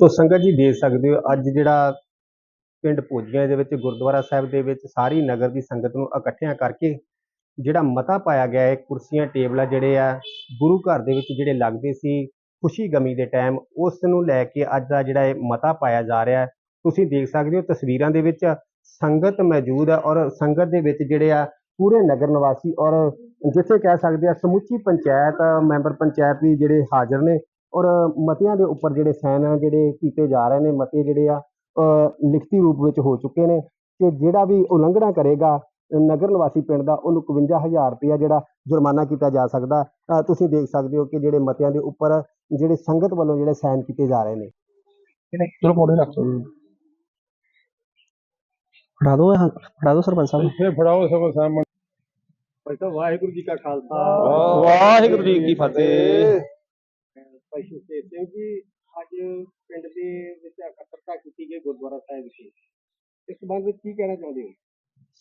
ਸੋ ਸੰਗਤ ਜੀ ਦੇਖ ਸਕਦੇ ਹੋ, ਅੱਜ ਜਿਹੜਾ ਪਿੰਡ ਭੋਜੀਆਂ ਦੇ ਵਿੱਚ, ਗੁਰਦੁਆਰਾ ਸਾਹਿਬ ਦੇ ਵਿੱਚ ਸਾਰੀ ਨਗਰ ਦੀ ਸੰਗਤ ਨੂੰ ਇਕੱਠਿਆਂ ਕਰਕੇ ਜਿਹੜਾ ਮਤਾ ਪਾਇਆ ਗਿਆ ਹੈ, ਕੁਰਸੀਆਂ, ਟੇਬਲਾਂ ਜਿਹੜੇ ਆ, ਗੁਰੂ ਘਰ ਦੇ ਵਿੱਚ ਜਿਹੜੇ ਲੱਗਦੇ ਸੀ ਖੁਸ਼ੀ ਗਮੀ ਦੇ ਟਾਈਮ ਉਸ ਨੂੰ ਲੈ ਕੇ ਅੱਜ ਦਾ ਜਿਹੜਾ ਇਹ ਮਤਾ ਪਾਇਆ ਜਾ ਰਿਹਾ ਹੈ। ਤੁਸੀਂ ਦੇਖ ਸਕਦੇ ਹੋ ਤਸਵੀਰਾਂ ਦੇ ਵਿੱਚ ਸੰਗਤ ਮੌਜੂਦ ਹੈ ਔਰ ਸੰਗਤ ਦੇ ਵਿੱਚ ਜਿਹੜੇ ਆ ਪੂਰੇ ਨਗਰ ਨਿਵਾਸੀ ਔਰ ਜਿੱਥੇ ਕਹਿ ਸਕਦੇ ਆ ਸਮੁੱਚੀ ਪੰਚਾਇਤ, ਮੈਂਬਰ ਪੰਚਾਇਤ ਵੀ ਜਿਹੜੇ ਹਾਜ਼ਰ ਨੇ ਔਰ ਮਤਿਆਂ ਦੇ ਉੱਪਰ ਜਿਹੜੇ ਸਾਈਨ ਜਿਹੜੇ ਕੀਤੇ ਜਾ ਰਹੇ ਨੇ ਮਤੇ ਜਿਹੜੇ ਆ ਲਿਖਤੀ ਰੂਪ ਵਿੱਚ ਹੋ ਚੁੱਕੇ ਨੇ ਕਿ ਜਿਹੜਾ ਵੀ ਉਲੰਘਣਾ ਕਰੇਗਾ ਨਗਰ ਨਿਵਾਸੀ ਪਿੰਡ ਦਾ ਉਹਨੂੰ 51000 ਰੁਪਇਆ ਜਿਹੜਾ ਜੁਰਮਾਨਾ ਕੀਤਾ ਜਾ ਸਕਦਾ। ਤੁਸੀਂ ਦੇਖ ਸਕਦੇ ਹੋ ਕਿ ਜਿਹੜੇ ਮਤਿਆਂ ਦੇ ਉੱਪਰ ਜਿਹੜੇ ਸੰਗਤ ਵੱਲੋਂ ਜਿਹੜੇ ਸਾਈਨ ਕੀਤੇ ਜਾ ਰਹੇ ਨੇ। ਇਹਨੇ ਚਲੋ ਫੋਟੋ ਰੱਖ ਲਓ ਫੜਾ ਦੋ ਫੜਾ ਦੋ ਸਰਪੰਚ ਸਾਹਿਬ ਇੱਥੇ ਫੜਾਓ ਸਗੋਂ ਸਾਹਮਣੇ ਭਾਈ ਵਾਹਿਗੁਰੂ ਜੀ ਕਾ ਖਾਲਸਾ। ਵਾਹਿਗੁਰੂ ਜੀ ਕੀ ਫਤਿਹ। ਭਾਈ ਸੁਖਦੇਵ ਸਿੰਘ ਜੀ ਅੱਜ ਪਿੰਡ ਦੇ ਵਿੱਚ ਇਕੱਤਰਤਾ ਕੀਤੀ ਗਈ ਗੁਰਦੁਆਰਾ ਸਾਹਿਬ ਵਿਖੇ। ਇਸ ਸੰਬੰਧ ਵਿੱਚ ਕੀ ਕਹਿਣਾ ਚਾਹੁੰਦੇ ਹੋ?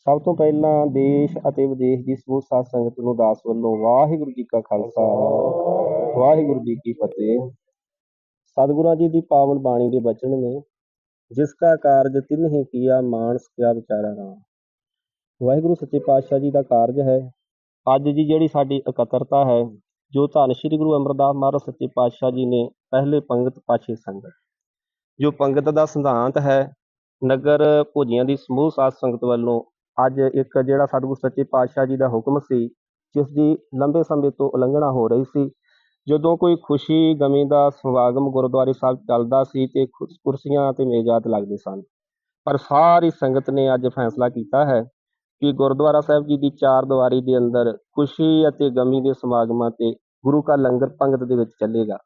ਸਭ ਤੋਂ ਪਹਿਲਾਂ ਦੇਸ਼ ਅਤੇ ਵਿਦੇਸ਼ ਦੀ ਸਮੂਹ ਸਾਧ ਸੰਗਤ ਨੂੰ ਦਾਸ ਵੱਲੋਂ ਵਾਹਿਗੁਰੂ ਜੀ ਕਾ ਖਾਲਸਾ, ਵਾਹਿਗੁਰੂ ਜੀ ਕੀ ਫਤਿਹ। ਸਤਿਗੁਰਾਂ ਜੀ ਦੀ ਪਾਵਨ ਬਾਣੀ ਦੇ ਬਚਨ ਨੇ, ਜਿਸ ਕਾ ਕਾਰਜ ਤਿੰਨ ਹੀ ਕੀਆ ਮਾਨਸ ਕਿਆ ਵਿਚਾਰਾ ਰਾਮ। ਵਾਹਿਗੁਰੂ ਸੱਚੇ ਪਾਤਸ਼ਾਹ ਜੀ ਦਾ ਕਾਰਜ ਹੈ। ਅੱਜ ਦੀ ਜਿਹੜੀ ਸਾਡੀ ਇਕੱਤਰਤਾ ਹੈ ਜੋ ਧੰਨ ਸ਼੍ਰੀ ਗੁਰੂ ਅਮਰਦਾਸ ਮਹਾਰਾਜ ਸੱਚੇ ਪਾਤਸ਼ਾਹ ਜੀ ਨੇ ਪਹਿਲੇ ਪੰਗਤ ਪਾਛੇ ਸੰਗਤ। ਜੋ ਪੰਗਤ ਦਾ ਸਿਧਾਂਤ ਹੈ, ਨਗਰ ਭੋਜੀਆਂ ਦੀ ਸਮੂਹ ਸਾਧ ਸੰਗਤ ਵੱਲੋਂ ਅੱਜ ਇੱਕ ਜਿਹੜਾ ਸਤਿਗੁਰ ਸੱਚੇ ਪਾਤਸ਼ਾਹ ਜੀ ਦਾ ਹੁਕਮ ਸੀ, ਜਿਸ ਦੀ ਲੰਬੇ ਸਮੇਂ ਤੋਂ ਉਲੰਘਣਾ ਹੋ ਰਹੀ ਸੀ। ਜਦੋਂ ਕੋਈ ਖੁਸ਼ੀ, ਗਮੀ ਦਾ ਸਮਾਗਮ ਗੁਰਦੁਆਰੇ ਸਾਹਿਬ ਚੱਲਦਾ ਸੀ ਤੇ ਕੁ- ਕੁਰਸੀਆਂ ਤੇ ਮੇਜ਼ਾਤ ਲੱਗਦੇ ਸਨ। ਪਰ ਸਾਰੀ ਸੰਗਤ ਨੇ ਅੱਜ ਫੈਸਲਾ ਕੀਤਾ ਹੈ ਕਿ ਗੁਰਦੁਆਰਾ ਸਾਹਿਬ ਜੀ ਦੀ ਚਾਰ ਦੀਵਾਰੀ ਦੇ ਅੰਦਰ ਖੁਸ਼ੀ ਅਤੇ ਗਮੀ ਦੇ ਸਮਾਗਮਾਂ ਤੇ ਗੁਰੂ ਕਾ ਲੰਗਰ ਪੰਗਤ ਦੇ ਵਿੱਚ ਚੱਲੇਗਾ।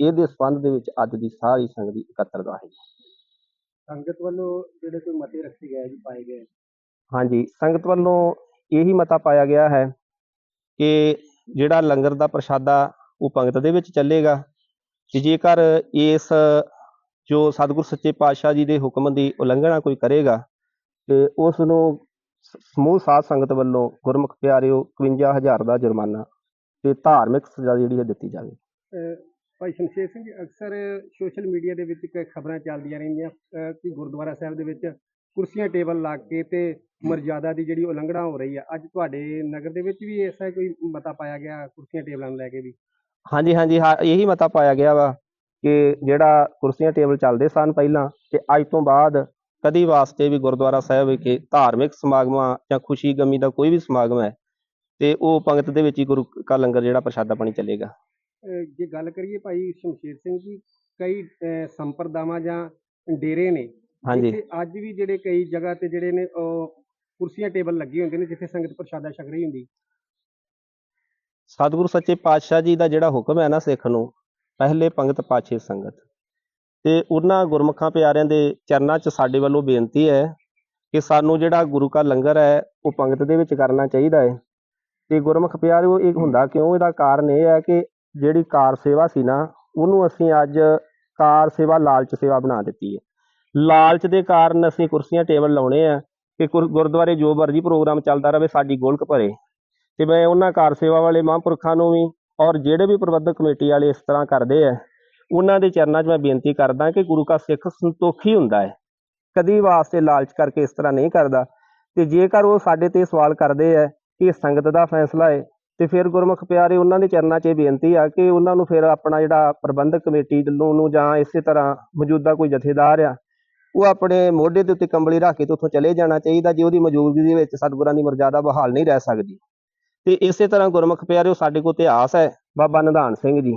ਇਹਦੇ ਸੰਬੰਧ ਦੇ ਵਿੱਚ ਅੱਜ ਦੀ ਸਾਰੀ ਸੰਗਤ ਦੀ ਇਕੱਤਰਤਾ ਹੈ ਸੰਗਤ ਵੱਲੋਂ ਜਿਹੜੇ ਕੋਈ ਮਤੇ ਰੱਖੇ ਗਏ ਜੀ ਪਾਏ ਗਏ? ਹਾਂਜੀ ਸੰਗਤ ਵੱਲੋਂ ਇਹੀ ਮਤਾ ਪਾਇਆ ਗਿਆ ਹੈ ਕਿ ਜਿਹੜਾ ਲੰਗਰ ਦਾ ਪ੍ਰਸ਼ਾਦਾ ਉਹ ਪੰਗਤ ਦੇ ਵਿੱਚ ਚੱਲੇਗਾ ਕਿ ਜੇਕਰ ਇਸ ਜੋ ਸਤਿਗੁਰ ਸੱਚੇ ਪਾਤਸ਼ਾਹ ਜੀ ਦੇ ਹੁਕਮ ਦੀ ਉਲੰਘਣਾ ਕੋਈ ਕਰੇਗਾ ਤੇ ਉਸ ਨੂੰ ਸਮੂਹ ਸਾਧ ਸੰਗਤ ਵੱਲੋਂ ਗੁਰਮੁਖ ਪਿਆਰਿਓ 51000 ਦਾ ਜੁਰਮਾਨਾ ਤੇ ਧਾਰਮਿਕ ਸਜ਼ਾ ਜਿਹੜੀ ਹੈ ਦਿੱਤੀ ਜਾਵੇ। ਅਹ ਭਾਈ ਸ਼ਮਸ਼ੇਰ ਸਿੰਘ ਜੀ ਅਕਸਰ ਸੋਸ਼ਲ ਮੀਡੀਆ ਦੇ ਵਿੱਚ ਕਈ ਖਬਰਾਂ ਚੱਲਦੀਆਂ ਰਹਿੰਦੀਆਂ ਅਹ ਕਿ ਗੁਰਦੁਆਰਾ ਸਾਹਿਬ ਦੇ ਵਿੱਚ ਕੁਰਸੀਆਂ ਟੇਬਲ ਲਾ ਕੇ ਤੇ ਮਰਜ਼ਾਦਾ ਦੀ ਜਿਹੜੀ ਉਲੰਘਣਾ ਹੋ ਰਹੀ ਆ। ਅੱਜ ਤੁਹਾਡੇ ਨਗਰ ਦੇ ਵਿੱਚ ਵੀ ਐਸਾ ਕੋਈ ਮਤਾ ਪਾਇਆ ਗਿਆ ਕੁਰਸੀਆਂ ਟੇਬਲਾਂ ਨੂੰ ਲੈ ਕੇ ਵੀ? ਹਾਂਜੀ ਹਾਂਜੀ ਹਾਂ ਇਹੀ ਮਤਾ ਪਾਇਆ ਗਿਆ ਵਾ ਕਿ ਜਿਹੜਾ ਕੁਰਸੀਆਂ ਟੇਬਲ ਚੱਲਦੇ ਸਨ ਪਹਿਲਾਂ ਤੇ ਅੱਜ ਤੋਂ ਬਾਅਦ ਕਦੀ ਵਾਸਤੇ ਵੀ ਗੁਰਦੁਆਰਾ ਸਾਹਿਬ ਵਿਖੇ ਧਾਰਮਿਕ ਸਮਾਗਮਾਂ ਜਾਂ ਖੁਸ਼ੀ ਗਮੀ ਦਾ ਕੋਈ ਵੀ ਸਮਾਗਮ ਹੈ ਤੇ ਉਹ ਪੰਗਤ ਦੇ ਵਿੱਚ ਹੀ ਗੁਰੂ ਕਾ ਲੰਗਰ ਜਿਹੜਾ ਪ੍ਰਸ਼ਾਦਾ ਪਾਣੀ ਚੱਲੇਗਾ। ਅਹ ਜੇ ਗੱਲ ਕਰੀਏ ਭਾਈ ਸ਼ਮਸ਼ੇਰ ਸਿੰਘ ਜੀ ਕਈ ਅਹ ਸੰਪਰਦਾਵਾਂ ਜਾਂ ਡੇਰੇ ਨੇ ਹਾਂਜੀ। ਜਿੱਥੇ ਅੱਜ ਵੀ ਜਿਹੜੇ ਕਈ ਜਗ੍ਹਾ ਤੇ ਜਿਹੜੇ ਨੇ ਉਹ ਕੁਰਸੀਆਂ ਟੇਬਲ ਲੱਗੇ ਹੁੰਦੇ ਨੇ ਜਿੱਥੇ ਸੰਗਤ ਪ੍ਰਸ਼ਾਦਾ ਛਕ ਰਹੀ ਹੁੰਦੀ। ਸਤਿਗੁਰੂ ਸੱਚੇ ਪਾਤਸ਼ਾਹ ਜੀ ਦਾ ਜਿਹੜਾ ਹੁਕਮ ਹੈ ਨਾ ਸਿੱਖ ਨੂੰ ਪਹਿਲੇ ਪੰਗਤ ਪਾਛੇ ਸੰਗਤ। ਤੇ ਉਹਨਾਂ ਗੁਰਮੁਖਾਂ ਪਿਆਰਿਆਂ ਦੇ ਚਰਨਾਂ 'ਚ ਸਾਡੇ ਵੱਲੋਂ ਬੇਨਤੀ ਹੈ ਕਿ ਸਾਨੂੰ ਜਿਹੜਾ ਗੁਰੂ ਕਾ ਲੰਗਰ ਹੈ ਉਹ ਪੰਗਤ ਦੇ ਵਿੱਚ ਕਰਨਾ ਚਾਹੀਦਾ ਹੈ। ਤੇ ਗੁਰਮੁਖ ਪਿਆਰਿਓ ਇਹ ਹੁੰਦਾ ਕਿਉਂ? ਇਹਦਾ ਕਾਰਨ ਇਹ ਹੈ ਕਿ ਜਿਹੜੀ ਕਾਰ ਸੇਵਾ ਸੀ ਨਾ, ਉਹਨੂੰ ਅਸੀਂ ਅੱਜ ਕਾਰ ਸੇਵਾ ਲਾਲਚ ਸੇਵਾ ਬਣਾ ਦਿੱਤੀ ਹੈ। ਲਾਲਚ ਦੇ ਕਾਰਨ ਅਸੀਂ ਕੁਰਸੀਆਂ, ਟੇਬਲ ਲਾਉਣੇ ਆ ਕਿ ਗੁਰ- ਗੁਰਦੁਆਰੇ ਜੋ ਮਰਜ਼ੀ ਪ੍ਰੋਗਰਾਮ ਚੱਲਦਾ ਰਹੇ, ਸਾਡੀ ਗੋਲਕ ਭਰੇ। ਤੇ ਮੈਂ ਉਹਨਾਂ ਕਾਰ ਸੇਵਾ ਵਾਲੇ ਮਹਾਂਪੁਰਖਾਂ ਨੂੰ ਵੀ ਔਰ ਜਿਹੜੇ ਵੀ ਪ੍ਰਬੰਧਕ ਕਮੇਟੀ ਵਾਲੇ ਇਸ ਤਰ੍ਹਾਂ ਕਰਦੇ ਆ, ਉਹਨਾਂ ਦੇ ਚਰਨਾਂ 'ਚ ਮੈਂ ਬੇਨਤੀ ਕਰਦਾ ਕਿ ਗੁਰੂ ਕਾ ਸਿੱਖ ਸੰਤੋਖੀ ਹੁੰਦਾ ਹੈ। ਕਦੀ ਵਾਸਤੇ ਲਾਲਚ ਕਰਕੇ ਇਸ ਤਰ੍ਹਾਂ ਨਹੀਂ ਕਰਦਾ। ਤੇ ਜੇਕਰ ਉਹ ਸਾਡੇ ਤੇ ਸਵਾਲ ਕਰਦੇ ਆ ਕਿ ਇਹ ਸੰਗਤ ਦਾ ਫੈਸਲਾ ਹੈ ਤੇ ਫਿਰ ਗੁਰਮੁਖ ਪਿਆਰੇ, ਉਹਨਾਂ ਦੇ ਚਰਨਾਂ 'ਚ ਇਹ ਬੇਨਤੀ ਆ ਕਿ ਉਹਨਾਂ ਨੂੰ ਫਿਰ ਆਪਣਾ ਜਿਹੜਾ ਪ੍ਰਬੰਧਕ ਕਮੇਟੀ ਨੂੰ ਜਾਂ ਇਸੇ ਤਰ੍ਹਾਂ ਮੌਜੂਦਾ ਕੋਈ ਜਥੇਦਾਰ ਆ, ਉਹ ਆਪਣੇ ਮੋਢੇ ਦੇ ਉੱਤੇ ਕੰਬਲੀ ਰੱਖ ਕੇ ਤੇ ਉੱਥੋਂ ਚਲੇ ਜਾਣਾ ਚਾਹੀਦਾ, ਜੇ ਉਹਦੀ ਮੌਜੂਦਗੀ ਦੇ ਵਿੱਚ ਸਤਿਗੁਰਾਂ ਦੀ ਮਰਜ਼ਾਦਾ ਬਹਾਲ ਨਹੀਂ ਰਹਿ ਸਕਦੀ। ਤੇ ਇਸੇ ਤਰ੍ਹਾਂ ਗੁਰਮੁਖ ਪਿਆਰਿਓ, ਸਾਡੇ ਕੋਲ ਇਤਿਹਾਸ ਹੈ ਬਾਬਾ ਨਿਧਾਨ ਸਿੰਘ ਜੀ।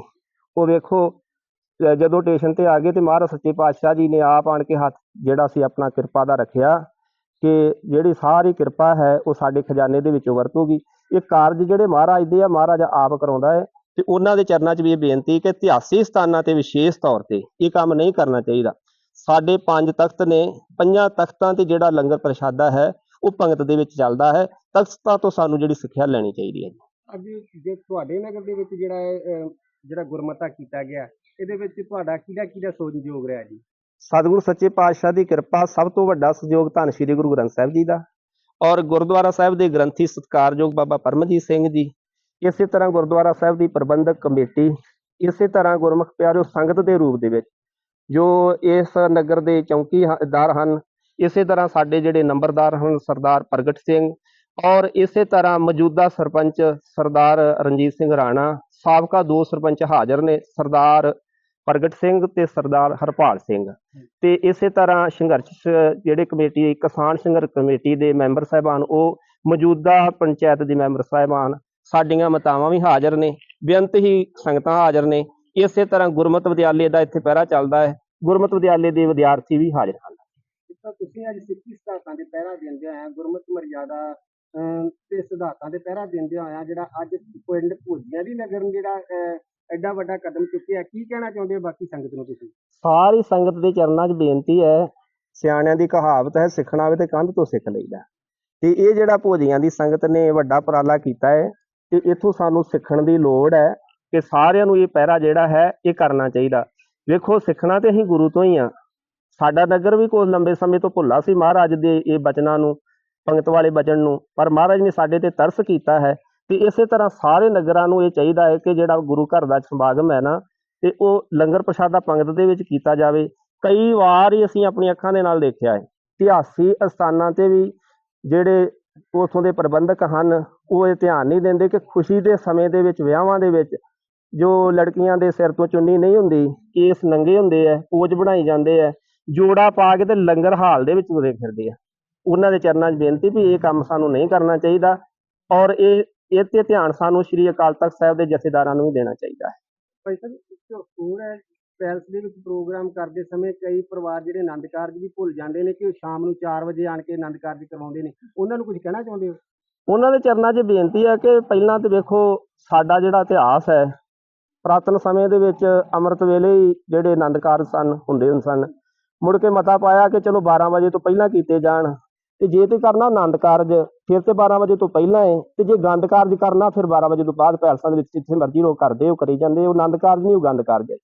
ਉਹ ਵੇਖੋ ਜਦੋਂ ਸਟੇਸ਼ਨ ਤੇ ਆ ਗਏ ਤੇ ਮਹਾਰਾਜ ਸੱਚੇ ਪਾਤਸ਼ਾਹ ਜੀ ਨੇ ਆਪ ਆਣ ਕੇ ਹੱਥ ਜਿਹੜਾ ਸੀ ਆਪਣਾ ਕਿਰਪਾ ਦਾ ਰੱਖਿਆ। ਕਿ ਜਿਹੜੀ ਸਾਰੀ ਕਿਰਪਾ ਹੈ ਉਹ ਸਾਡੇ ਖਜ਼ਾਨੇ ਦੇ ਵਿੱਚੋਂ ਵਰਤੂਗੀ। ਇਹ ਕਾਰਜ ਜਿਹੜੇ ਮਹਾਰਾਜ ਦੇ ਆ ਮਹਾਰਾਜ ਆਪ ਕਰਾਉਂਦਾ ਹੈ ਤੇ ਉਹਨਾਂ ਦੇ ਚਰਨਾਂ 'ਚ ਵੀ ਇਹ ਬੇਨਤੀ ਕਿ ਇਤਿਹਾਸੀ ਸਥਾਨਾਂ ਤੇ ਵਿਸ਼ੇਸ਼ ਤੌਰ ਤੇ ਇਹ ਕੰਮ ਨਹੀਂ ਕਰਨਾ ਚਾਹੀਦਾ। ਸਾਡੇ ਪੰਜ ਤਖਤ ਨੇ ਪੰਜਾਂ ਤਖਤਾਂ ਤੇ ਜਿਹੜਾ ਲੰਗਰ ਪ੍ਰਸ਼ਾਦਾ ਹੈ ਉਹ ਭੰਗਤ ਦੇ ਵਿੱਚ ਚੱਲਦਾ ਹੈ। ਤਖਤਾਂ ਤੋਂ ਸਾਨੂੰ ਜਿਹੜੀ ਸਿੱਖਿਆ ਲੈਣੀ ਚਾਹੀਦੀ ਹੈ ਜੀ। ਅੱਜ ਜੇ ਤੁਹਾਡੇ ਨਗਰ ਦੇ ਵਿੱਚ ਜਿਹੜਾ ਇਹ, ਜਿਹੜਾ ਗੁਰਮਤਾ ਕੀਤਾ ਗਿਆ ਇਹਦੇ ਵਿੱਚ ਤੁਹਾਡਾ ਕਿਹਦਾ ਕਿਹਦਾ ਸੋਝਯੋਗ ਰਿਹਾ ਜੀ? ਸਤਿਗੁਰੂ ਸੱਚੇ ਪਾਤਸ਼ਾਹ ਦੀ ਕਿਰਪਾ ਸਭ ਤੋਂ ਵੱਡਾ ਸਹਿਯੋਗ ਧੰਨ ਸ਼੍ਰੀ ਗੁਰੂ ਗ੍ਰੰਥ ਸਾਹਿਬ ਜੀ ਦਾ। ਔਰ ਗੁਰਦੁਆਰਾ ਸਾਹਿਬ ਦੇ ਗ੍ਰੰਥੀ ਸਤਿਕਾਰਯੋਗ ਬਾਬਾ ਪਰਮਜੀਤ ਸਿੰਘ ਜੀ, ਇਸੇ ਤਰ੍ਹਾਂ ਗੁਰਦੁਆਰਾ ਸਾਹਿਬ ਦੀ ਪ੍ਰਬੰਧਕ ਕਮੇਟੀ, ਇਸੇ ਤਰ੍ਹਾਂ ਗੁਰਮੁਖ ਪਿਆਰਿਓ ਸੰਗਤ ਦੇ ਰੂਪ ਦੇ ਵਿੱਚ, ਜੋ ਇਸ ਨਗਰ ਦੇ ਚੌਕੀਦਾਰ ਹਨ, ਇਸੇ ਤਰ੍ਹਾਂ ਸਾਡੇ ਜਿਹੜੇ ਨੰਬਰਦਾਰ ਹਨ, ਸਰਦਾਰ ਪ੍ਰਗਟ ਸਿੰਘ, ਔਰ ਇਸੇ ਤਰ੍ਹਾਂ ਮੌਜੂਦਾ ਸਰਪੰਚ ਸਰਦਾਰ ਰਣਜੀਤ ਸਿੰਘ ਰਾਣਾ, ਸਾਬਕਾ ਦੋ ਸਰਪੰਚ ਹਾਜ਼ਰ ਨੇ, ਸਰਦਾਰ ਪ੍ਰਗਟ ਸਿੰਘ ਤੇ ਸਰਦਾਰ ਹਰਪਾਲ ਸਿੰਘ। ਤੇ ਇਸੇ ਤਰ੍ਹਾਂ ਸੰਘਰਸ਼ ਜਿਹੜੇ ਕਮੇਟੀ ਕਿਸਾਨ ਸੰਘਰਸ਼ ਕਮੇਟੀ ਦੇ ਮੈਂਬਰ ਸਾਹਿਬਾਨ ਉਹ ਮੌਜੂਦਾ ਪੰਚਾਇਤ ਦੇ ਮੈਂਬਰ ਸਾਹਿਬਾਨ ਸਾਡੀਆਂ ਮਤਾਵਾਂ ਵੀ ਹਾਜ਼ਰ ਨੇ ਬੇਅੰਤ ਹੀ ਸੰਗਤਾਂ ਹਾਜ਼ਰ ਨੇ। ਇਸੇ ਤਰ੍ਹਾਂ ਗੁਰਮਤਿ ਵਿਦਿਆਲੇ ਦਾ ਇੱਥੇ ਪਹਿਰਾ ਚੱਲਦਾ ਹੈ ਗੁਰਮਤਿ ਵਿਦਿਆਲੇ ਦੇ ਵਿਦਿਆਰਥੀ ਵੀ ਹਾਜ਼ਰ ਹਨ। ਤਰ੍ਹਾਂ ਤੁਸੀਂ ਅੱਜ ਸਿੱਖੀ ਸਿਧਾਂਤਾਂ ਦੇ ਪਹਿਰਾ ਦਿੰਦੇ ਆਏ ਗੁਰਮਤਿ ਮਰਿਆਦਾ ਅਮ, ਤੇ ਸਿਧਾਂਤਾਂ ਦੇ ਪਹਿਰਾ ਦਿੰਦੇ ਆਇਆ ਜਿਹੜਾ ਅੱਜ ਪਿੰਡ ਭੋਜੀਆਂ ਦੀ ਨਗਰ ਜਿਹੜਾ ਐਡਾ ਵੱਡਾ ਕਦਮ ਚੁੱਕਿਆ, ਕੀ ਕਹਿਣਾ ਚਾਹੁੰਦੇ ਹੋ ਬਾਕੀ ਸੰਗਤ ਨੂੰ ਤੁਸੀਂ? ਸਾਰੀ ਸੰਗਤ ਦੇ ਚਰਨਾਂ 'ਚ ਬੇਨਤੀ ਹੈ, ਸਿਆਣਿਆਂ ਦੀ ਕਹਾਵਤ ਹੈ ਸਿੱਖਣਾ ਹੋਵੇ ਤੇ ਕੰਧ ਤੋਂ ਸਿੱਖ ਲਈਦਾ। ਤੇ ਇਹ ਜਿਹੜਾ ਭੋਜੀਆਂ ਦੀ ਸੰਗਤ ਨੇ ਵੱਡਾ ਉਪਰਾਲਾ ਕੀਤਾ ਹੈ, ਤੇ ਇੱਥੋਂ ਸਾਨੂੰ ਸਿੱਖਣ ਦੀ ਲੋੜ ਹੈ ਕਿ ਸਾਰਿਆਂ ਨੂੰ ਇਹ ਪਹਿਰਾ ਜਿਹੜਾ ਹੈ, ਇਹ ਕਰਨਾ ਚਾਹੀਦਾ। ਵੇਖੋ, ਸਿੱਖਣਾ ਤੇ ਅਸੀਂ ਗੁਰੂ ਤੋਂ ਹੀ ਆ ਸਾਡਾ ਨਗਰ ਵੀ ਕੋਈ ਲੰਬੇ ਸਮੇਂ ਤੋਂ ਭੁੱਲਾ ਸੀ, ਮਹਾਰਾਜ ਦੇ ਇਹ ਬਚਨਾਂ ਨੂੰ, ਪੰਗਤ ਵਾਲੇ ਬਚਨ ਨੂੰ, ਪਰ ਮਹਾਰਾਜ ਨੇ ਸਾਡੇ ਤੇ ਤਰਸ ਕੀਤਾ ਹੈ। ਤੇ ਇਸੇ ਤਰ੍ਹਾਂ ਸਾਰੇ ਨਗਰਾਂ ਨੂੰ ਇਹ ਚਾਹੀਦਾ ਹੈ ਕਿ ਜਿਹੜਾ ਗੁਰੂ ਘਰ ਦਾ ਸਮਾਗਮ ਹੈ ਨਾ, ਤੇ ਉਹ ਲੰਗਰ ਪ੍ਰਸ਼ਾਦਾ ਪੰਗਤ ਦੇ ਵਿੱਚ ਕੀਤਾ ਜਾਵੇ। ਕਈ ਵਾਰ ਹੀ ਅਸੀਂ ਆਪਣੀ ਅੱਖਾਂ ਦੇ ਨਾਲ ਦੇਖਿਆ ਹੈ, ਇਤਿਹਾਸੀ ਅਸਥਾਨਾਂ ਤੇ ਵੀ ਜਿਹੜੇ ਉਥੋਂ ਦੇ ਪ੍ਰਬੰਧਕ ਹਨ, ਉਹ ਇਹ ਧਿਆਨ ਨਹੀਂ ਦਿੰਦੇ ਕਿ ਖੁਸ਼ੀ ਦੇ ਸਮੇਂ ਦੇ ਵਿੱਚ, ਵਿਆਹਾਂ ਦੇ ਵਿੱਚ ਜੋ ਲੜਕੀਆਂ ਦੇ ਸਿਰ ਤੋਂ ਚੁੰਨੀ ਨਹੀਂ ਹੁੰਦੀ, ਕੇਸ ਨੰਗੇ ਹੁੰਦੇ ਆ, ਪੋਜ ਬਣਾਈ ਜਾਂਦੇ ਆ, ਜੋੜਾ ਪਾ ਕੇ ਤੇ ਲੰਗਰ ਹਾਲ ਦੇ ਵਿੱਚ ਤੁਰੇ ਫਿਰਦੇ ਆ। ਉਹਨਾਂ ਦੇ ਚਰਨਾਂ 'ਚ ਬੇਨਤੀ ਵੀ ਇਹ ਕੰਮ ਸਾਨੂੰ ਨਹੀਂ ਕਰਨਾ ਚਾਹੀਦਾ ਔਰ ਇਹ ਇਹ ਤੇ ਧਿਆਨ ਸਾਨੂੰ ਸ੍ਰੀ ਅਕਾਲ ਤਖਤ ਸਾਹਿਬ ਦੇ ਜਥੇਦਾਰਾਂ ਨੂੰ ਵੀ ਦੇਣਾ ਚਾਹੀਦਾ ਹੈ। ਭਾਈ ਸਾਹਿਬ ਇੱਕ ਹੋਰ ਹੈ ਪੈਲਸ ਦੇ ਵਿੱਚ ਪ੍ਰੋਗਰਾਮ ਕਰਦੇ ਸਮੇਂ ਕਈ ਪਰਿਵਾਰ ਜਿਹੜੇ ਆਨੰਦ ਕਾਰਜ ਵੀ ਭੁੱਲ ਜਾਂਦੇ ਨੇ ਕਿ ਉਹ ਸ਼ਾਮ ਨੂੰ 4 ਵਜੇ ਆਣ ਕੇ ਆਨੰਦ ਕਾਰਜ ਕਰਵਾਉਂਦੇ ਨੇ। ਉਹਨਾਂ ਨੂੰ ਕੁਝ ਕਹਿਣਾ ਚਾਹੁੰਦੇ ਹੋ? ਉਹਨਾਂ ਦੇ ਚਰਨਾਂ 'ਚ ਬੇਨਤੀ ਹੈ ਕਿ ਪਹਿਲਾਂ ਤੇ ਵੇਖੋ ਸਾਡਾ ਜਿਹੜਾ ਇਤਿਹਾਸ ਹੈ ਪ੍ਰਾਤਨ ਸਮੇਂ ਦੇ ਵਿੱਚ ਅੰਮ੍ਰਿਤ ਵੇਲੇ ਹੀ ਜਿਹੜੇ ਆਨੰਦ ਕਾਰਜ ਸਨ ਹੁੰਦੇ ਹੁੰਦੇ ਸਨ। ਮੁੜ ਕੇ ਮਤਾ ਪਾਇਆ ਕਿ ਚਲੋ 12 ਵਜੇ ਤੋਂ ਪਹਿਲਾਂ ਕੀਤੇ ਜਾਣ। ਤੇ ਜੇ ਤੇ ਕਰਨਾ ਆਨੰਦ ਕਾਰਜ ਫਿਰ ਤੇ 12 ਵਜੇ ਤੋਂ ਪਹਿਲਾਂ ਹੈ ਤੇ ਜੇ ਗੰਦ ਕਾਰਜ ਕਰਨਾ ਫਿਰ 12 ਵਜੇ ਤੋਂ ਬਾਅਦ ਪੈਲਸਾਂ ਦੇ ਵਿੱਚ ਜਿੱਥੇ ਮਰਜ਼ੀ ਲੋਕ ਕਰਦੇ ਉਹ ਕਰੀ ਜਾਂਦੇ ਉਹ ਆਨੰਦ ਕਾਰਜ ਨਹੀਂ ਉਹ ਗੰਦ ਕਾਰਜ ਹੈ।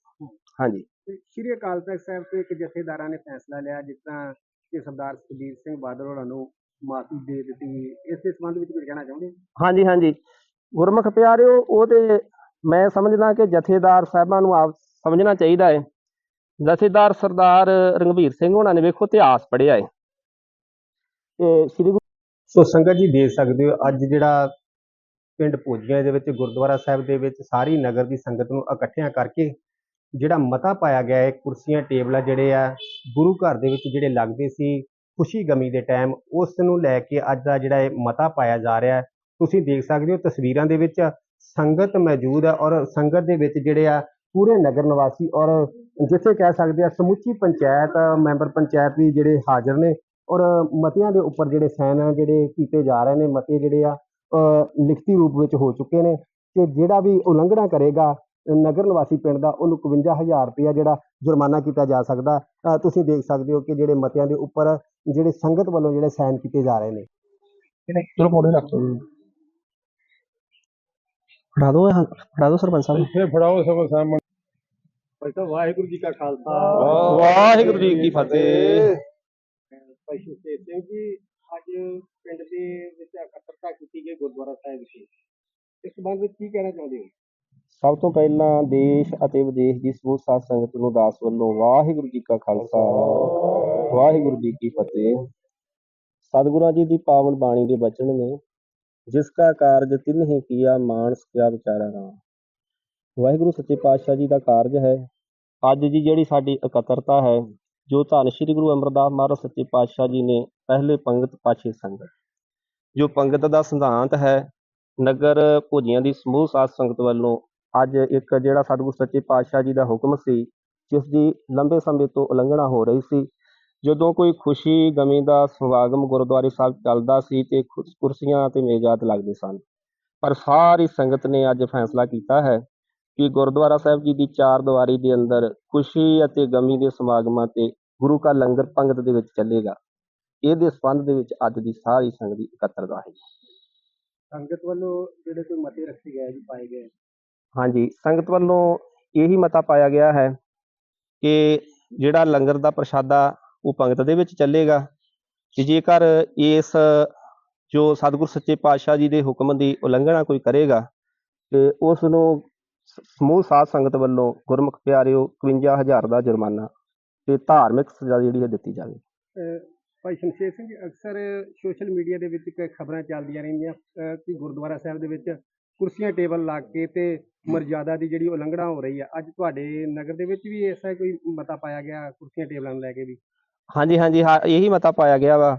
ਹਾਂਜੀ। ਸ੍ਰੀ ਅਕਾਲ ਤਖਤ ਸਾਹਿਬ ਤੋਂ ਇੱਕ ਜਥੇਦਾਰਾਂ ਨੇ ਫੈਸਲਾ ਲਿਆ ਜਿਸ ਤਰ੍ਹਾਂ ਕਿ ਸਰਦਾਰ ਸੁਖਬੀਰ ਸਿੰਘ ਬਾਦਲ ਹੋਰਾਂ ਨੂੰ ਮਾਫੀ ਦੇ ਦਿੱਤੀ ਇਸ ਦੇ ਸੰਬੰਧ ਵਿੱਚ ਕੁਝ ਕਹਿਣਾ ਚਾਹੁੰਦੇ? ਹਾਂਜੀ ਹਾਂਜੀ। ਗੁਰਮੁਖ ਪਿਆਰਿਓ ਉਹ ਤੇ ਮੈਂ ਸਮਝਦਾ ਕਿ ਜਥੇਦਾਰ ਸਾਹਿਬਾਂ ਨੂੰ ਆਪ ਸਮਝਣਾ ਚਾਹੀਦਾ ਹੈ ਜਥੇਦਾਰ ਸਰਦਾਰ ਰੰਗਵੀਰ ਸਿੰਘ ਹੋਣਾ ਨੇ ਵੇਖੋ ਇਤਿਹਾਸ ਪੜ੍ਹਿਆ ਹੈ ਸ੍ਰੀ ਗੁਰੂ ਸੋ ਸੰਗਤ ਜੀ ਦੇਖ ਸਕਦੇ ਹੋ, ਅੱਜ ਜਿਹੜਾ ਪਿੰਡ ਭੋਜੀਆਂ ਦੇ ਵਿੱਚ, ਗੁਰਦੁਆਰਾ ਸਾਹਿਬ ਦੇ ਵਿੱਚ ਸਾਰੀ ਨਗਰ ਦੀ ਸੰਗਤ ਨੂੰ ਇਕੱਠਿਆਂ ਕਰਕੇ ਜਿਹੜਾ ਮਤਾ ਪਾਇਆ ਗਿਆ ਹੈ, ਕੁਰਸੀਆਂ, ਟੇਬਲਾਂ ਜਿਹੜੇ ਆ, ਗੁਰੂ ਘਰ ਦੇ ਵਿੱਚ ਜਿਹੜੇ ਲੱਗਦੇ ਸੀ, ਖੁਸ਼ੀ ਗਮੀ ਦੇ ਟਾਈਮ ਉਸ ਨੂੰ ਲੈ ਕੇ ਅੱਜ ਦਾ ਜਿਹੜਾ ਇਹ ਮਤਾ ਪਾਇਆ ਜਾ ਰਿਹਾ ਤੁਸੀਂ ਦੇਖ ਸਕਦੇ ਹੋ ਤਸਵੀਰਾਂ ਦੇ ਵਿੱਚ ਸੰਗਤ ਮੌਜੂਦ ਹੈ ਔਰ ਸੰਗਤ ਦੇ ਵਿੱਚ ਜਿਹੜੇ ਆ ਪੂਰੇ ਨਗਰ ਨਿਵਾਸੀ ਔਰ ਜਿੱਥੇ ਕਹਿ ਸਕਦੇ ਆ ਸਮੁੱਚੀ ਪੰਚਾਇਤ, ਮੈਂਬਰ ਪੰਚਾਇਤ ਵੀ ਜਿਹੜੇ ਹਾਜ਼ਰ ਨੇ ਔਰ ਮਤਿਆਂ ਦੇ ਉੱਪਰ ਜਿਹੜੇ ਸਾਈਨ ਜਿਹੜੇ ਕੀਤੇ ਜਾ ਰਹੇ ਨੇ ਮਤੇ ਜਿਹੜੇ ਆ ਲਿਖਤੀ ਰੂਪ ਵਿੱਚ ਹੋ ਚੁੱਕੇ ਨੇ ਕਿ ਜਿਹੜਾ ਵੀ ਉਲੰਘਣਾ ਕਰੇਗਾ ਨਗਰ ਨਿਵਾਸੀ ਪਿੰਡ ਦਾ ਉਹਨੂੰ 51000 ਰੁਪਇਆ ਜਿਹੜਾ ਜੁਰਮਾਨਾ ਕੀਤਾ ਜਾ ਸਕਦਾ। ਤੁਸੀਂ ਦੇਖ ਸਕਦੇ ਹੋ ਕਿ ਜਿਹੜੇ ਮਤਿਆਂ ਦੇ ਉੱਪਰ ਜਿਹੜੇ ਸੰਗਤ ਵੱਲੋਂ ਜਿਹੜੇ ਸਾਈਨ ਕੀਤੇ ਜਾ ਰਹੇ ਨੇ। ਚਲੋ ਫੋਟੋ ਰੱਖ ਲਓ ਫੜਾ ਦੋ ਫੜਾ ਦੋ ਸਰਪੰਚ ਸਾਹਿਬ। ਇੱਥੇ ਫੜਾਓ ਸਭ ਸਾਹਮਣੇ ਭਾਈ ਵਾਹਿਗੁਰੂ ਜੀ ਕਾ ਖਾਲਸਾ। ਵਾਹਿਗੁਰੂ ਜੀ ਕੀ ਫਤਿਹ। ਭਾਈ ਸੁਖਦੇਵ ਸਿੰਘ ਜੀ ਅੱਜ ਪਿੰਡ ਦੇ ਵਿੱਚ ਇਕੱਤਰਤਾ ਕੀਤੀ ਗਈ ਗੁਰਦੁਆਰਾ ਸਾਹਿਬ ਵਿਖੇ। ਇਸ ਸੰਬੰਧ ਵਿੱਚ ਕੀ ਕਹਿਣਾ ਚਾਹੁੰਦੇ ਹੋ? ਸਭ ਤੋਂ ਪਹਿਲਾਂ ਦੇਸ਼ ਅਤੇ ਵਿਦੇਸ਼ ਦੀ ਸਮੂਹ ਸਾਧ ਸੰਗਤ ਨੂੰ ਦਾਸ ਵੱਲੋਂ ਵਾਹਿਗੁਰੂ ਜੀ ਕਾ ਖਾਲਸਾ, ਵਾਹਿਗੁਰੂ ਜੀ ਕੀ ਫਤਿਹ। ਸਤਿਗੁਰਾਂ ਜੀ ਦੀ ਪਾਵਨ ਬਾਣੀ ਦੇ ਬਚਨ ਨੇ, ਜਿਸ ਕਾ ਕਾਰਜ ਤਿੰਨ ਹੀ ਕੀਆ ਮਾਨਸ ਕਿਆ ਵਿਚਾਰਾ ਰਾਮ। ਵਾਹਿਗੁਰੂ ਸੱਚੇ ਪਾਤਸ਼ਾਹ ਜੀ ਦਾ ਕਾਰਜ ਹੈ। ਅੱਜ ਦੀ ਜਿਹੜੀ ਸਾਡੀ ਇਕੱਤਰਤਾ ਹੈ ਜੋ ਧੰਨ ਸ਼੍ਰੀ ਗੁਰੂ ਅਮਰਦਾਸ ਮਹਾਰਾਜ ਸੱਚੇ ਪਾਤਸ਼ਾਹ ਜੀ ਨੇ ਪਹਿਲੇ ਪੰਗਤ ਪਾਛੇ ਸੰਗਤ, ਜੋ ਪੰਗਤ ਦਾ ਸਿਧਾਂਤ ਹੈ ਨਗਰ ਭੋਜੀਆਂ ਦੀ ਸਮੂਹ ਸਾਧ ਸੰਗਤ ਵੱਲੋਂ ਅੱਜ ਇੱਕ ਜਿਹੜਾ ਸਤਿਗੁਰ ਸੱਚੇ ਪਾਤਸ਼ਾਹ ਜੀ ਦਾ ਹੁਕਮ ਸੀ ਜਿਸ ਦੀ ਲੰਬੇ ਸਮੇਂ ਤੋਂ ਉਲੰਘਣਾ ਹੋ ਰਹੀ ਸੀ। ਜਦੋਂ ਕੋਈ ਖੁਸ਼ੀ ਗਮੀ ਦਾ ਸਮਾਗਮ ਗੁਰਦੁਆਰੇ ਸਾਹਿਬ ਚੱਲਦਾ ਸੀ ਤੇ ਕੁ- ਕੁਰਸੀਆਂ ਤੇ ਮੇਜ਼ਾਤ ਲੱਗਦੇ ਸਨ। ਪਰ ਸਾਰੀ ਸੰਗਤ ਨੇ ਅੱਜ ਫੈਸਲਾ ਕੀਤਾ ਹੈ ਕਿ ਗੁਰਦੁਆਰਾ ਸਾਹਿਬ ਜੀ ਦੀ ਚਾਰ ਦੀਵਾਰੀ ਦੇ ਅੰਦਰ ਖੁਸ਼ੀ ਅਤੇ ਗਮੀ ਦੇ ਸਮਾਗਮਾਂ ਤੇ ਗੁਰੂ ਕਾ ਲੰਗਰ ਪੰਗਤ ਦੇ ਵਿੱਚ ਚੱਲੇਗਾ। ਇਹਦੇ ਸੰਬੰਧ ਦੇ ਵਿੱਚ ਅੱਜ ਦੀ ਸਾਰੀ ਸੰਗਤ ਦੀ ਇਕੱਤਰਤਾ ਹੈ ਸੰਗਤ ਵੱਲੋਂ ਜਿਹੜੇ ਕੋਈ ਮਤੇ ਰੱਖੇ ਗਏ ਜੀ ਪਾਏ ਗਏ ਹਾਂਜੀ ਸੰਗਤ ਵੱਲੋਂ ਇਹੀ ਮਤਾ ਪਾਇਆ ਗਿਆ ਹੈ ਕਿ ਜਿਹੜਾ ਲੰਗਰ ਦਾ ਪ੍ਰਸ਼ਾਦਾ ਉਹ ਪੰਗਤ ਦੇ ਵਿੱਚ ਚੱਲੇਗਾ ਕਿ ਜੇਕਰ ਇਸ ਜੋ ਸਤਿਗੁਰ ਸੱਚੇ ਪਾਤਸ਼ਾਹ ਜੀ ਦੇ ਹੁਕਮ ਦੀ ਉਲੰਘਣਾ ਕੋਈ ਕਰੇਗਾ ਤੇ ਉਸ ਨੂੰ ਸਮੂਹ ਸਾਧ ਸੰਗਤ ਵੱਲੋਂ ਗੁਰਮੁਖ ਪਿਆਰਿਓ 51000 ਦਾ ਜੁਰਮਾਨਾ ਤੇ ਧਾਰਮਿਕ ਸਜ਼ਾ ਜਿਹੜੀ ਹੈ ਦਿੱਤੀ ਜਾਵੇ। ਭਾਈ ਸ਼ਮਸ਼ੇਰ ਸਿੰਘ ਜੀ ਅਕਸਰ ਸੋਸ਼ਲ ਮੀਡੀਆ ਦੇ ਵਿੱਚ ਕਈ ਖਬਰਾਂ ਚੱਲਦੀਆਂ ਰਹਿੰਦੀਆਂ ਕਿ ਗੁਰਦੁਆਰਾ ਸਾਹਿਬ ਦੇ ਵਿੱਚ ਕੁਰਸੀਆਂ ਟੇਬਲ ਲਾ ਕੇ ਤੇ ਮਰਜ਼ਾਦਾ ਦੀ ਜਿਹੜੀ ਉਲੰਘਣਾ ਹੋ ਰਹੀ ਹੈ ਅੱਜ ਤੁਹਾਡੇ ਨਗਰ ਦੇ ਵਿੱਚ ਵੀ ਐਸਾ ਕੋਈ ਮਤਾ ਪਾਇਆ ਗਿਆ ਕੁਰਸੀਆਂ ਟੇਬਲਾਂ ਨੂੰ ਲੈ ਕੇ ਵੀ? ਹਾਂਜੀ ਹਾਂਜੀ ਹਾਂ ਇਹੀ ਮਤਾ ਪਾਇਆ ਗਿਆ ਵਾ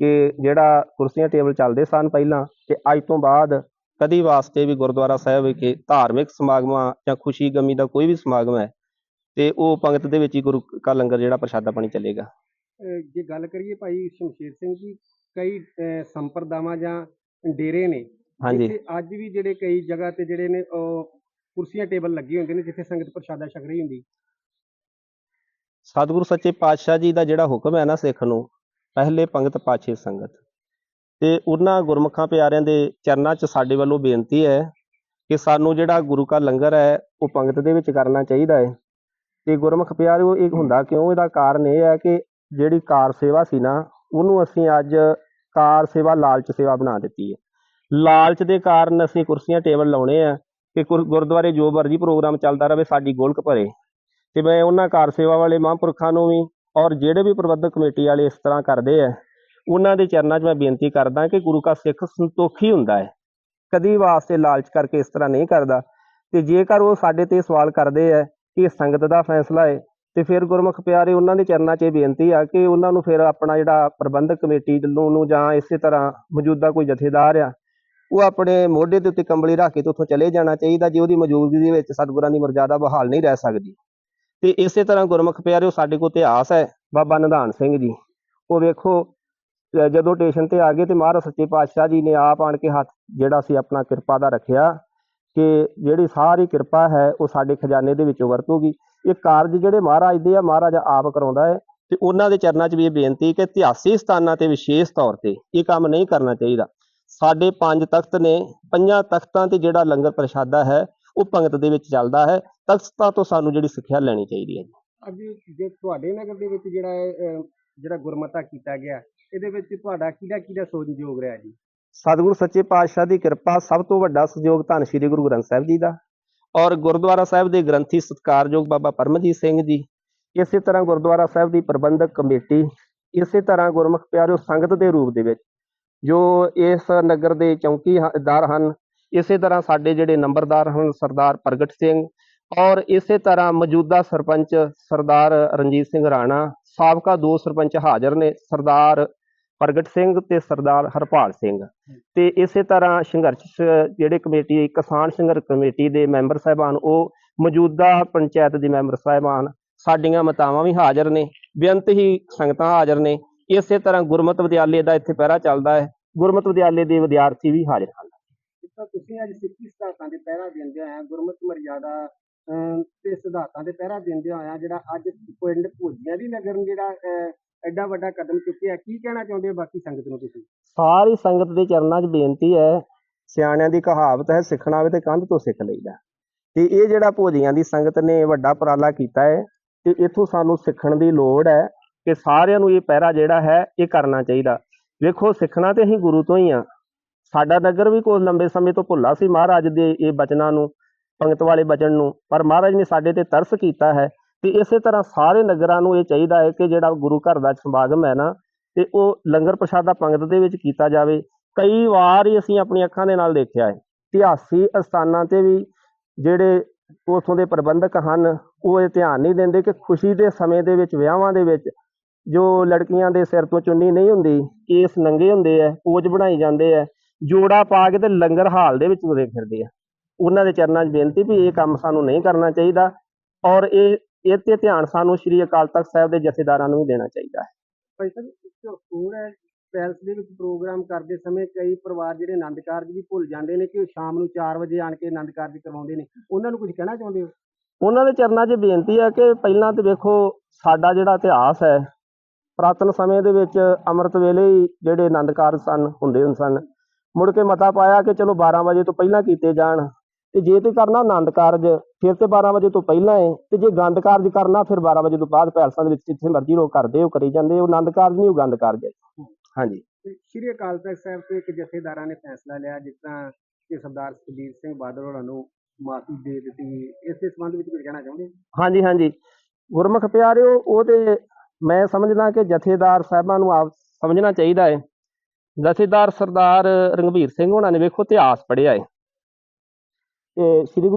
ਕਿ ਜਿਹੜਾ ਕੁਰਸੀਆਂ ਟੇਬਲ ਚੱਲਦੇ ਸਨ ਪਹਿਲਾਂ ਤੇ ਅੱਜ ਤੋਂ ਬਾਅਦ ਕਦੀ ਵਾਸਤੇ ਵੀ ਗੁਰਦੁਆਰਾ ਸਾਹਿਬ ਵਿਖੇ ਧਾਰਮਿਕ ਸਮਾਗਮਾਂ ਜਾਂ ਖੁਸ਼ੀ ਗਮੀ ਦਾ ਕੋਈ ਵੀ ਸਮਾਗਮ ਹੈ ਤੇ ਉਹ ਪੰਗਤ ਦੇ ਵਿੱਚ ਹੀ ਗੁਰੂ ਕਾ ਲੰਗਰ ਜਿਹੜਾ ਪ੍ਰਸ਼ਾਦਾ ਪਾਣੀ ਚੱਲੇਗਾ। ਜੇ ਗੱਲ ਕਰੀਏ ਭਾਈ ਸ਼ਮਸ਼ੇਰ ਸਿੰਘ ਜੀ ਕਈ ਸੰਪਰਦਾਵਾਂ ਜਾਂ ਡੇਰੇ ਨੇ ਹਾਂਜੀ। ਅੱਜ ਵੀ ਜਿਹੜੇ ਕਈ ਜਗ੍ਹਾ ਤੇ ਜਿਹੜੇ ਨੇ ਉਹ ਕੁਰਸੀਆਂ ਟੇਬਲ ਲੱਗੇ ਹੁੰਦੇ ਨੇ ਜਿੱਥੇ ਸੰਗਤ ਪ੍ਰਸ਼ਾਦਾ ਛਕ ਰਹੀ ਹੁੰਦੀ। ਸਤਿਗੁਰੂ ਸੱਚੇ ਪਾਤਸ਼ਾਹ ਜੀ ਦਾ ਜਿਹੜਾ ਹੁਕਮ ਹੈ ਨਾ ਸਿੱਖ ਨੂੰ ਪਹਿਲੇ ਪੰਗਤ ਪਾਛੇ ਸੰਗਤ। ਤੇ ਉਹਨਾਂ ਗੁਰਮੁਖਾਂ ਪਿਆਰਿਆਂ ਦੇ ਚਰਨਾਂ 'ਚ ਸਾਡੇ ਵੱਲੋਂ ਬੇਨਤੀ ਹੈ ਕਿ ਸਾਨੂੰ ਜਿਹੜਾ ਗੁਰੂ ਕਾ ਲੰਗਰ ਹੈ, ਉਹ ਪੰਗਤ ਦੇ ਵਿੱਚ ਕਰਨਾ ਚਾਹੀਦਾ ਹੈ। ਤੇ ਗੁਰਮੁਖ ਪਿਆਰਿਓ, ਇਹ ਹੁੰਦਾ ਕਿਉਂ? ਇਹਦਾ ਕਾਰਨ ਇਹ ਹੈ ਕਿ ਜਿਹੜੀ ਕਾਰ ਸੇਵਾ ਸੀ ਨਾ, ਉਹਨੂੰ ਅਸੀਂ ਅੱਜ ਕਾਰ ਸੇਵਾ ਲਾਲਚ ਸੇਵਾ ਬਣਾ ਦਿੱਤੀ ਹੈ। ਲਾਲਚ ਦੇ ਕਾਰਨ ਅਸੀਂ ਕੁਰਸੀਆਂ, ਟੇਬਲ ਲਾਉਣੇ ਆ ਕਿ ਗੁਰਦੁਆਰੇ ਜੋ ਮਰਜ਼ੀ ਪ੍ਰੋਗਰਾਮ ਚੱਲਦਾ ਰਹੇ, ਸਾਡੀ ਗੋਲਕ ਭਰੇ। ਤੇ ਮੈਂ ਉਹਨਾਂ ਕਾਰ ਸੇਵਾ ਵਾਲੇ ਮਹਾਂਪੁਰਖਾਂ ਨੂੰ ਵੀ ਔਰ ਜਿਹੜੇ ਵੀ ਪ੍ਰਬੰਧਕ ਕਮੇਟੀ ਵਾਲੇ ਇਸ ਤਰ੍ਹਾਂ ਕਰਦੇ ਆ ਉਹਨਾਂ ਦੇ ਚਰਨਾਂ 'ਚ ਮੈਂ ਬੇਨਤੀ ਕਰਦਾ ਕਿ ਗੁਰੂ ਕਾ ਸਿੱਖ ਸੰਤੋਖੀ ਹੁੰਦਾ ਹੈ। ਕਦੀ ਵਾਸਤੇ ਲਾਲਚ ਕਰਕੇ ਇਸ ਤਰ੍ਹਾਂ ਨਹੀਂ ਕਰਦਾ। ਤੇ ਜੇਕਰ ਉਹ ਸਾਡੇ ਤੇ ਸਵਾਲ ਕਰਦੇ ਆ ਕਿ ਸੰਗਤ ਦਾ ਫੈਸਲਾ ਹੈ, ਤੇ ਫਿਰ ਗੁਰਮੁਖ ਪਿਆਰੇ ਉਹਨਾਂ ਦੇ ਚਰਨਾਂ 'ਚ ਇਹ ਬੇਨਤੀ ਆ ਕਿ ਉਹਨਾਂ ਨੂੰ ਫਿਰ ਆਪਣਾ ਜਿਹੜਾ ਪ੍ਰਬੰਧਕ ਕਮੇਟੀ ਵੱਲੋਂ ਨੂੰ ਜਾਂ ਇਸੇ ਤਰ੍ਹਾਂ ਮੌਜੂਦਾ ਕੋਈ ਜਥੇਦਾਰ ਆ, ਉਹ ਆਪਣੇ ਮੋਢੇ ਦੇ ਉੱਤੇ ਕੰਬਲੀ ਰੱਖ ਕੇ ਤੇ ਉੱਥੋਂ ਚਲੇ ਜਾਣਾ ਚਾਹੀਦਾ, ਜੇ ਉਹਦੀ ਮੌਜੂਦਗੀ ਦੇ ਵਿੱਚ ਸਤਿਗੁਰਾਂ ਦੀ ਮਰਜ਼ਾਦਾ ਬਹਾਲ ਨਹੀਂ ਰਹਿ ਸਕਦੀ। ਤੇ ਇਸੇ ਤਰ੍ਹਾਂ ਗੁਰਮੁਖ ਪਿਆਰਿਓ, ਸਾਡੇ ਕੋਲ ਇਤਿਹਾਸ ਹੈ ਬਾਬਾ ਨਿਧਾਨ ਸਿੰਘ ਜੀ। ਉਹ ਵੇਖੋ ਜਦੋਂ ਸਟੇਸ਼ਨ ਤੇ ਆ ਗਏ ਤੇ ਮਹਾਰਾਜ ਸੱਚੇ ਪਾਤਸ਼ਾਹ ਜੀ ਨੇ ਆਪ ਆਣ ਕੇ ਹੱਥ ਜਿਹੜਾ ਸੀ ਆਪਣਾ ਕਿਰਪਾ ਦਾ ਰੱਖਿਆ ਕਿ ਜਿਹੜੀ ਸਾਰੀ ਕਿਰਪਾ ਹੈ ਉਹ ਸਾਡੇ ਖਜ਼ਾਨੇ ਦੇ ਵਿੱਚੋਂ ਵਰਤੂਗੀ। ਇਹ ਕਾਰਜ ਜਿਹੜੇ ਮਹਾਰਾਜ ਦੇ ਆ ਮਹਾਰਾਜ ਆਪ ਕਰਾਉਂਦਾ ਹੈ ਤੇ ਉਹਨਾਂ ਦੇ ਚਰਨਾਂ 'ਚ ਵੀ ਇਹ ਬੇਨਤੀ ਕਿ ਇਤਿਹਾਸੀ ਸਥਾਨਾਂ ਤੇ ਵਿਸ਼ੇਸ਼ ਤੌਰ ਤੇ ਇਹ ਕੰਮ ਨਹੀਂ ਕਰਨਾ ਚਾਹੀਦਾ। ਸਾਡੇ ਪੰਜ ਤਖਤ ਨੇ ਪੰਜਾਂ ਤਖਤਾਂ ਤੇ ਜਿਹੜਾ ਲੰਗਰ ਪ੍ਰਸ਼ਾਦਾ ਹੈ ਉਹ ਪੰਗਤ ਦੇ ਵਿੱਚ ਚੱਲਦਾ ਹੈ। ਤਖਤਾਂ ਤੋਂ ਸਾਨੂੰ ਜਿਹੜੀ ਸਿੱਖਿਆ ਲੈਣੀ ਚਾਹੀਦੀ ਹੈ ਅੱਜ ਜੇ ਤੁਹਾਡੇ ਨਗਰ ਦੇ ਵਿੱਚ ਜਿਹੜਾ ਇਹ, ਜਿਹੜਾ ਗੁਰਮਤਾ ਕੀਤਾ ਗਿਆ ਇਹਦੇ ਵਿੱਚ ਤੁਹਾਡਾ ਕਿਹੜਾ ਕਿਹੜਾ ਸੋਝਯੋਗ ਰਿਹਾ ਜੀ? ਸਤਿਗੁਰੂ ਸੱਚੇ ਪਾਤਸ਼ਾਹ ਦੀ ਕਿਰਪਾ ਸਭ ਤੋਂ ਵੱਡਾ ਸਹਿਯੋਗ ਧੰਨ ਸ਼੍ਰੀ ਗੁਰੂ ਗ੍ਰੰਥ ਸਾਹਿਬ ਜੀ ਦਾ ਔਰ ਗੁਰਦੁਆਰਾ ਸਾਹਿਬ ਦੇ ਗ੍ਰੰਥੀ ਸਤਿਕਾਰਯੋਗ ਬਾਬਾ ਪਰਮਜੀਤ ਸਿੰਘ ਜੀ, ਇਸੇ ਤਰ੍ਹਾਂ ਗੁਰਦੁਆਰਾ ਸਾਹਿਬ ਦੀ ਪ੍ਰਬੰਧਕ ਕਮੇਟੀ, ਇਸੇ ਤਰ੍ਹਾਂ ਗੁਰਮੁਖ ਪਿਆਰਿਓ ਸੰਗਤ ਦੇ ਰੂਪ ਦੇ ਵਿੱਚ ਜੋ ਇਸ ਨਗਰ ਦੇ ਚੌਂਕੀਦਾਰ ਹਨ, ਇਸੇ ਤਰ੍ਹਾਂ ਸਾਡੇ ਜਿਹੜੇ ਨੰਬਰਦਾਰ ਹਨ ਸਰਦਾਰ ਪ੍ਰਗਟ ਸਿੰਘ ਔਰ ਇਸੇ ਤਰ੍ਹਾਂ ਮੌਜੂਦਾ ਸਰਪੰਚ ਸਰਦਾਰ ਰਣਜੀਤ ਸਿੰਘ ਰਾਣਾ, ਸਾਬਕਾ ਦੋ ਸਰਪੰਚ ਹਾਜ਼ਰ ਨੇ, ਸਰਦਾਰ ਪ੍ਰਗਟ ਸਿੰਘ ਤੇ ਸਰਦਾਰ ਹਰਪਾਲ ਸਿੰਘ। ਤੇ ਇਸੇ ਤਰ੍ਹਾਂ ਸੰਘਰਸ਼ ਜਿਹੜੇ ਕਮੇਟੀ, ਕਿਸਾਨ ਸੰਘਰਸ਼ ਕਮੇਟੀ ਦੇ ਮੈਂਬਰ ਸਾਹਿਬਾਨ, ਉਹ ਮੌਜੂਦਾ ਪੰਚਾਇਤ ਦੇ ਮੈਂਬਰ ਸਾਹਿਬਾਨ, ਸਾਡੀਆਂ ਮਤਾਵਾਂ ਵੀ ਹਾਜ਼ਰ ਨੇ, ਬੇਅੰਤ ਹੀ ਸੰਗਤਾਂ ਹਾਜ਼ਰ ਨੇ। ਇਸੇ ਤਰ੍ਹਾਂ ਗੁਰਮਤਿ ਵਿਦਿਆਲੇ ਦਾ ਇੱਥੇ ਪਹਿਰਾ ਚੱਲਦਾ ਹੈ, ਗੁਰਮਤਿ ਵਿਦਿਆਲੇ ਦੇ ਵਿਦਿਆਰਥੀ ਵੀ ਹਾਜ਼ਰ ਹਨ। ਜਿਸ ਤੁਸੀਂ ਅੱਜ ਸਿੱਖੀ ਸਿਧਾਂਤਾਂ ਦੇ ਪਹਿਰਾ ਦਿੰਦੇ ਹੋਇਆ ਗੁਰਮਤਿ ਮਰਜ਼ਾਦਾ ਤੇ ਸਿਧਾਂਤਾਂ ਦੇ ਪਹਿਰਾ ਦਿੰਦੇ ਹੋਇਆ ਜਿਹੜਾ ਅੱਜ ਪਿੰਡ ਭੋਜੀਆਂ ਦੀ ਨਗਰ ਜਿਹੜਾ ਐਡਾ ਵੱਡਾ ਕਦਮ ਚੁੱਕਿਆ, ਕੀ ਕਹਿਣਾ ਚਾਹੁੰਦੇ ਹੋ ਬਾਕੀ ਸੰਗਤ ਨੂੰ ਤੁਸੀਂ? ਸਾਰੀ ਸੰਗਤ ਦੇ ਚਰਨਾਂ 'ਚ ਬੇਨਤੀ ਹੈ, ਸਿਆਣਿਆਂ ਦੀ ਕਹਾਵਤ ਹੈ, ਸਿੱਖਣਾ ਹੋਵੇ ਤੇ ਕੰਧ ਤੋਂ ਸਿੱਖ ਲਈਦਾ। ਤੇ ਇਹ ਜਿਹੜਾ ਭੋਜੀਆਂ ਦੀ ਸੰਗਤ ਨੇ ਵੱਡਾ ਉਪਰਾਲਾ ਕੀਤਾ ਹੈ, ਤੇ ਇਥੋਂ ਸਾਨੂੰ ਸਿੱਖਣ ਦੀ ਲੋੜ ਹੈ ਕਿ ਸਾਰਿਆਂ ਨੂੰ ਇਹ ਪਹਿਰਾ ਜਿਹੜਾ ਹੈ, ਇਹ ਕਰਨਾ ਚਾਹੀਦਾ। ਵੇਖੋ, ਸਿੱਖਣਾ ਤੇ ਅਸੀਂ ਗੁਰੂ ਤੋਂ ਹੀ ਆ ਸਾਡਾ ਨਗਰ ਵੀ ਕੋਈ ਲੰਬੇ ਸਮੇਂ ਤੋਂ ਭੁੱਲਾ ਸੀ ਮਹਾਰਾਜ ਦੇ ਇਹ ਬਚਨਾਂ ਨੂੰ, ਪੰਗਤ ਵਾਲੇ ਬਚਨ ਨੂੰ, ਪਰ ਮਹਾਰਾਜ ਨੇ ਸਾਡੇ ਤੇ ਤਰਸ ਕੀਤਾ ਹੈ। ਤੇ ਇਸੇ ਤਰ੍ਹਾਂ ਸਾਰੇ ਨਗਰਾਂ ਨੂੰ ਇਹ ਚਾਹੀਦਾ ਹੈ ਕਿ ਜਿਹੜਾ ਗੁਰੂ ਘਰ ਦਾ ਸਮਾਗਮ ਹੈ ਨਾ, ਤੇ ਉਹ ਲੰਗਰ ਪ੍ਰਸ਼ਾਦਾ ਪੰਗਤ ਦੇ ਵਿੱਚ ਕੀਤਾ ਜਾਵੇ। ਕਈ ਵਾਰ ਹੀ ਅਸੀਂ ਆਪਣੀ ਅੱਖਾਂ ਦੇ ਨਾਲ ਦੇਖਿਆ ਹੈ, ਇਤਿਹਾਸੀ ਅਸਥਾਨਾਂ ਤੇ ਵੀ ਜਿਹੜੇ ਉਥੋਂ ਦੇ ਪ੍ਰਬੰਧਕ ਹਨ, ਉਹ ਇਹ ਧਿਆਨ ਨਹੀਂ ਦਿੰਦੇ ਕਿ ਖੁਸ਼ੀ ਦੇ ਸਮੇਂ ਦੇ ਵਿੱਚ, ਵਿਆਹਾਂ ਦੇ ਵਿੱਚ ਜੋ ਲੜਕੀਆਂ ਦੇ ਸਿਰ ਤੋਂ ਚੁੰਨੀ ਨਹੀਂ ਹੁੰਦੀ, ਕੇਸ ਨੰਗੇ ਹੁੰਦੇ ਆ ਪੋਜ ਬਣਾਈ ਜਾਂਦੇ ਆ ਜੋੜਾ ਪਾ ਕੇ ਤੇ ਲੰਗਰ ਹਾਲ ਦੇ ਵਿੱਚ ਤੁਰੇ ਫਿਰਦੇ ਆ। ਉਹਨਾਂ ਦੇ ਚਰਨਾਂ 'ਚ ਬੇਨਤੀ ਵੀ ਇਹ ਕੰਮ ਸਾਨੂੰ ਨਹੀਂ ਕਰਨਾ ਚਾਹੀਦਾ ਔਰ ਇਹ ਇਹ ਤੇ ਧਿਆਨ ਸਾਨੂੰ ਸ੍ਰੀ ਅਕਾਲ ਤਖਤ ਸਾਹਿਬ ਦੇ ਜਥੇਦਾਰਾਂ ਨੂੰ ਵੀ ਦੇਣਾ ਚਾਹੀਦਾ ਹੈ। ਭਾਈ ਸਾਹਿਬ ਇੱਕ ਹੋਰ ਹੈ ਪੈਲਸ ਦੇ ਵਿੱਚ ਪ੍ਰੋਗਰਾਮ ਕਰਦੇ ਸਮੇਂ ਕਈ ਪਰਿਵਾਰ ਜਿਹੜੇ ਆਨੰਦ ਕਾਰਜ ਵੀ ਭੁੱਲ ਜਾਂਦੇ ਨੇ ਕਿ ਉਹ ਸ਼ਾਮ ਨੂੰ 4 ਵਜੇ ਆਣ ਕੇ ਆਨੰਦ ਕਾਰਜ ਕਰਵਾਉਂਦੇ ਨੇ। ਉਹਨਾਂ ਨੂੰ ਕੁਝ ਕਹਿਣਾ ਚਾਹੁੰਦੇ ਹੋ? ਉਹਨਾਂ ਦੇ ਚਰਨਾਂ 'ਚ ਬੇਨਤੀ ਹੈ ਕਿ ਪਹਿਲਾਂ ਤੇ ਵੇਖੋ ਸਾਡਾ ਜਿਹੜਾ ਇਤਿਹਾਸ ਹੈ ਪ੍ਰਾਤਨ ਸਮੇਂ ਦੇ ਵਿੱਚ ਅੰਮ੍ਰਿਤ ਵੇਲੇ ਹੀ ਜਿਹੜੇ ਆਨੰਦ ਕਾਰਜ ਸਨ ਹੁੰਦੇ ਹੁੰਦੇ ਸਨ। ਮੁੜ ਕੇ ਮਤਾ ਪਾਇਆ ਕਿ ਚਲੋ 12 ਵਜੇ ਤੋਂ ਪਹਿਲਾਂ ਕੀਤੇ ਜਾਣ। ਤੇ ਜੇ ਤੇ ਕਰਨਾ ਆਨੰਦ ਕਾਰਜ ਫਿਰ ਤੇ 12 ਵਜੇ ਤੋਂ ਪਹਿਲਾਂ ਹੈ ਤੇ ਜੇ ਗੰਦ ਕਾਰਜ ਕਰਨਾ ਫਿਰ 12 ਵਜੇ ਤੋਂ ਬਾਅਦ ਪੈਲਸਾਂ ਦੇ ਵਿੱਚ ਜਿੱਥੇ ਮਰਜ਼ੀ ਲੋਕ ਕਰਦੇ ਉਹ ਕਰੀ ਜਾਂਦੇ ਉਹ ਆਨੰਦ ਕਾਰਜ ਨਹੀਂ ਉਹ ਗੰਦ ਕਾਰਜ ਹੈ। ਹਾਂਜੀ। ਤੇ ਸ਼੍ਰੀ ਅਕਾਲ ਤਖਤ ਸਾਹਿਬ ਤੇ ਇੱਕ ਜਥੇਦਾਰਾਂ ਨੇ ਫੈਸਲਾ ਲਿਆ ਜਿਸ ਤਰ੍ਹਾਂ ਕਿ ਸਰਦਾਰ ਸੁਖਬੀਰ ਸਿੰਘ ਬਾਦਲ ਹੋਰਾਂ ਨੂੰ ਮਾਫੀ ਦੇ ਦਿੱਤੀ। ਇਸੇ ਸੰਬੰਧ ਵਿੱਚ ਕੁਝ ਕਹਿਣਾ ਚਾਹੁੰਦੇ? ਹਾਂਜੀ ਹਾਂਜੀ। ਗੁਰਮੁਖ ਪਿਆਰਿਓ ਉਹਦੇ ਮੈਂ ਸਮਝਦਾ ਕਿ ਜਥੇਦਾਰ ਸਾਹਿਬਾਂ ਨੂੰ ਆਪ ਸਮਝਣਾ ਚਾਹੀਦਾ ਹੈ ਜਥੇਦਾਰ ਸਰਦਾਰ ਰੰਗਵੀਰ ਸਿੰਘ ਹੋਣਾ ਨੇ ਵੇਖੋ ਇਤਿਹਾਸ ਪੜ੍ਹਿਆ ਹੈ ਤੇ ਸ੍ਰੀ ਗੁਰੂ